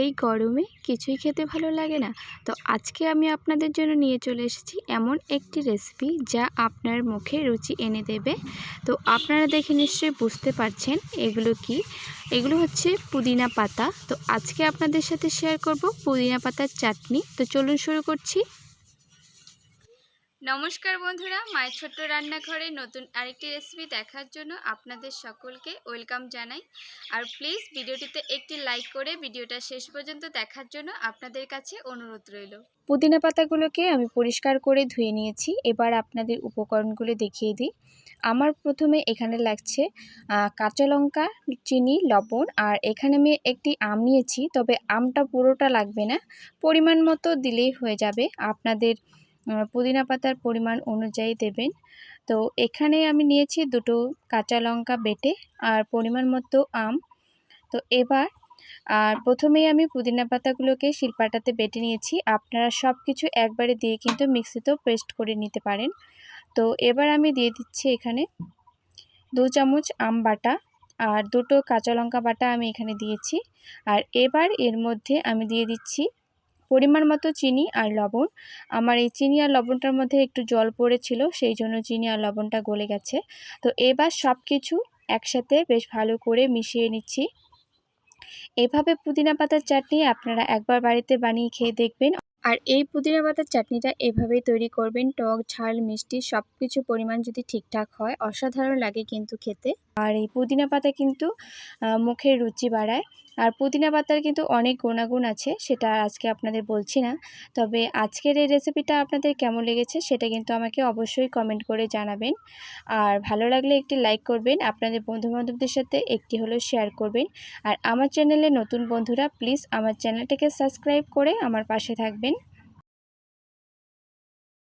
এই গরমে কিছুই খেতে ভালো লাগে না। তো আজকে আমি আপনাদের জন্য নিয়ে চলে এসেছি এমন একটি রেসিপি যা আপনার মুখে রুচি এনে দেবে। তো আপনারা দেখে নিশ্চয়ই বুঝতে পারছেন এগুলো কি। এগুলো হচ্ছে পুদিনা পাতা। তো আজকে আপনাদের সাথে শেয়ার করব পুদিনা পাতার চাটনি। তো চলুন শুরু করছি। নমস্কার বন্ধুরা, মায়ের ছোট্ট রান্নাঘরে নতুন আরেকটি রেসিপি দেখার জন্য আপনাদের সকলকে ওয়েলকাম জানাই। আর প্লিজ ভিডিওটিতে একটি লাইক করে ভিডিওটা শেষ পর্যন্ত দেখার জন্য আপনাদের কাছে অনুরোধ রইল। পুদিনা পাতাগুলোকে আমি পরিষ্কার করে ধুয়ে নিয়েছি। এবার আপনাদের উপকরণগুলো দেখিয়ে দিই। আমার প্রথমে এখানে লাগছে কাঁচা লঙ্কা, চিনি, লবণ, আর এখানে আমি একটি আম নিয়েছি। তবে আমটা পুরোটা লাগবে না। পরিমাণ মতো দিলেই হয়ে যাবে। আপনাদের পুদিনা পাতার পরিমাণ অনুযায়ী দেবেন। তো এখানে আমি নিয়েছি দুটো কাঁচা লঙ্কা বেটে আর পরিমাণ মতো আম। তো এবার, আর প্রথমেই আমি পুদিনা পাতাগুলোকে শিলপাটাতে বেটে নিয়েছি। আপনারা সব কিছু একবারে দিয়ে কিন্তু মিক্সিতেও পেস্ট করে নিতে পারেন। তো এবার আমি দিয়ে দিচ্ছি এখানে দু চামচ আম বাটা আর দুটো কাঁচা লঙ্কা বাটা আমি এখানে দিয়েছি। আর এবার এর মধ্যে আমি দিয়ে দিচ্ছি পরিমাণ মতো চিনি আর লবণ। আমার এই চিনি আর লবণটার মধ্যে একটু জল পড়েছিল, সেই জন্য চিনি আর লবণটা গলে গেছে। তো এবার সব কিছু একসাথে বেশ ভালো করে মিশিয়ে নিচ্ছি। এভাবে পুদিনা পাতার চাটনি আপনারা একবার বাড়িতে বানিয়ে খেয়ে দেখবেন। আর এই পুদিনা পাতার চাটনিটা এভাবেই তৈরি করবেন, টক, ঝাল, মিষ্টি সব কিছু পরিমাণ যদি ঠিকঠাক হয়, অসাধারণ লাগে কিন্তু খেতে। আর এই পুদিনা পাতা কিন্তু মুখের রুচি বাড়ায়। আর পুদিনা পাতার কিন্তু অনেক গুণাগুণ আছে, সেটা আজকে আপনাদের বলছি না। তবে আজকের এই রেসিপিটা আপনাদের কেমন লেগেছে, সেটা কিন্তু আমাকে অবশ্যই কমেন্ট করে জানাবেন। আর ভালো লাগলে একটি লাইক করবেন, আপনাদের বন্ধুবান্ধবদের সাথে একটি হলো শেয়ার করবেন। আর আমার চ্যানেলে নতুন বন্ধুরা প্লিজ আমার চ্যানেলটাকে সাবস্ক্রাইব করে আমার পাশে থাকবেন।